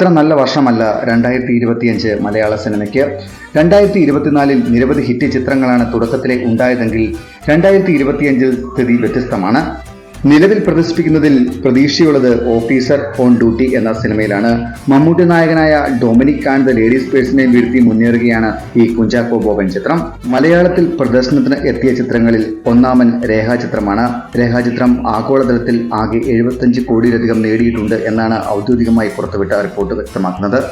അത്ര നല്ല വർഷമല്ല രണ്ടായിരത്തി ഇരുപത്തിയഞ്ച് മലയാള സിനിമയ്ക്ക്. രണ്ടായിരത്തി ഇരുപത്തിനാലിൽ നിരവധി ഹിറ്റ് ചിത്രങ്ങളാണ് തുടക്കത്തിലെ ഉണ്ടായതെങ്കിൽ രണ്ടായിരത്തി ഇരുപത്തിയഞ്ചിൽ സ്ഥിതി വ്യത്യസ്തമാണ്. നിലവിൽ പ്രദർശിപ്പിക്കുന്നതിൽ പ്രതീക്ഷയുള്ളത് ഓഫീസർ ഓൺ ഡ്യൂട്ടി എന്ന സിനിമയിലാണ്. മമ്മൂട്ടി നായകനായ ഡൊമിനിക് ആൻഡ് ദ ലേഡീസ് പേഴ്സിനെ വീഴ്ത്തി മുന്നേറുകയാണ് ഈ കുഞ്ചാക്കോ ബോബൻ ചിത്രം. മലയാളത്തിൽ പ്രദർശനത്തിന് എത്തിയ ചിത്രങ്ങളിൽ ഒന്നാമൻ രേഖാചിത്രമാണ് രേഖാചിത്രം ആഗോളതലത്തിൽ ആകെ എഴുപത്തഞ്ച് കോടിയിലധികം നേടിയിട്ടുണ്ട് എന്നാണ് ഔദ്യോഗികമായി പുറത്തുവിട്ട റിപ്പോർട്ട് വ്യക്തമാക്കുന്നത്.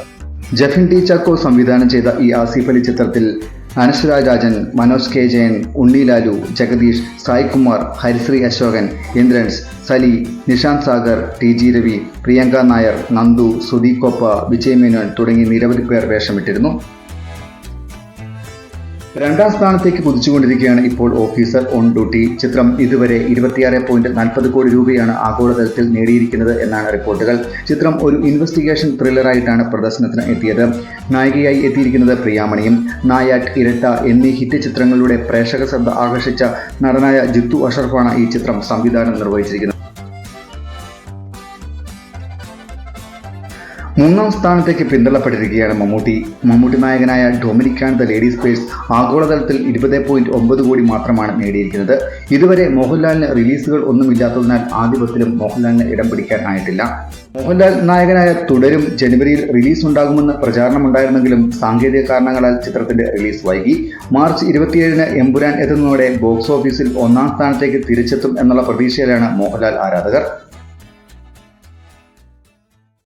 ജഫിൻ ടി ചാക്കോ സംവിധാനം ചെയ്ത ഈ ആസിഫലി ചിത്രത്തിൽ അനശ്വര രാജൻ മനോജ് കെ ജയൻ ഉണ്ണി ലാലു ജഗദീഷ് സായ്കുമാർ ഹരിശ്രീ അശോകൻ ഇന്ദ്രൻസ് സലി നിഷാന്ത് സാഗർ ടി ജി രവി പ്രിയങ്ക നായർ നന്ദു സുദീപ് കൊപ്പ വിജയ് മേനോൻ തുടങ്ങി നിരവധി പേർ വേഷമിട്ടിരുന്നു. രണ്ടാം സ്ഥാനത്തേക്ക് കുതിച്ചുകൊണ്ടിരിക്കുകയാണ് ഇപ്പോൾ ഓഫീസർ ഓൺ ഡ്യൂട്ടി ചിത്രം ഇതുവരെ ഇരുപത്തിയാറ് പോയിന്റ് നാൽപ്പത് കോടി രൂപയാണ് ആഗോളതലത്തിൽ നേടിയിരിക്കുന്നത് എന്നാണ് റിപ്പോർട്ടുകൾ. ചിത്രം ഒരു ഇൻവെസ്റ്റിഗേഷൻ ത്രില്ലറായിട്ടാണ് പ്രദർശനത്തിന് എത്തിയത്. നായികയായി എത്തിയിരിക്കുന്നത് പ്രിയാമണിയും. നായാട്ട് ഇരട്ട എന്നീ ഹിറ്റ് ചിത്രങ്ങളിലൂടെ പ്രേക്ഷക ശ്രദ്ധ ആകർഷിച്ച നടനായ ജിത്തു അഷറഫാണ് ഈ ചിത്രം സംവിധാനം നിർവഹിച്ചിരിക്കുന്നത്. മൂന്നാം സ്ഥാനത്തേക്ക് പിന്തള്ളപ്പെട്ടിരിക്കുകയാണ് മമ്മൂട്ടി. മമ്മൂട്ടി നായകനായ Dominic and the ladies purse ആഗോളതലത്തിൽ ഇരുപത് പോയിന്റ് ഒമ്പത് കോടി മാത്രമാണ് നേടിയിരിക്കുന്നത്. ഇതുവരെ മോഹൻലാലിന് റിലീസുകൾ ഒന്നുമില്ലാത്തതിനാൽ ആധിപത്യത്തിലും മോഹൻലാലിന് ഇടം പിടിക്കാൻ ആയിട്ടില്ല മോഹൻലാൽ നായകനായ തുടരും ജനുവരിയിൽ റിലീസ് ഉണ്ടാകുമെന്ന് പ്രചാരണമുണ്ടായിരുന്നെങ്കിലും സാങ്കേതിക കാരണങ്ങളാൽ ചിത്രത്തിന്റെ റിലീസ് വൈകി. മാർച്ച് ഇരുപത്തിയേഴിന് എമ്പുരാൻ എത്തുന്നതോടെ ബോക്സ് ഓഫീസിൽ ഒന്നാം സ്ഥാനത്തേക്ക് തിരിച്ചെത്തും എന്നുള്ള പ്രതീക്ഷയിലാണ് മോഹൻലാൽ ആരാധകർ.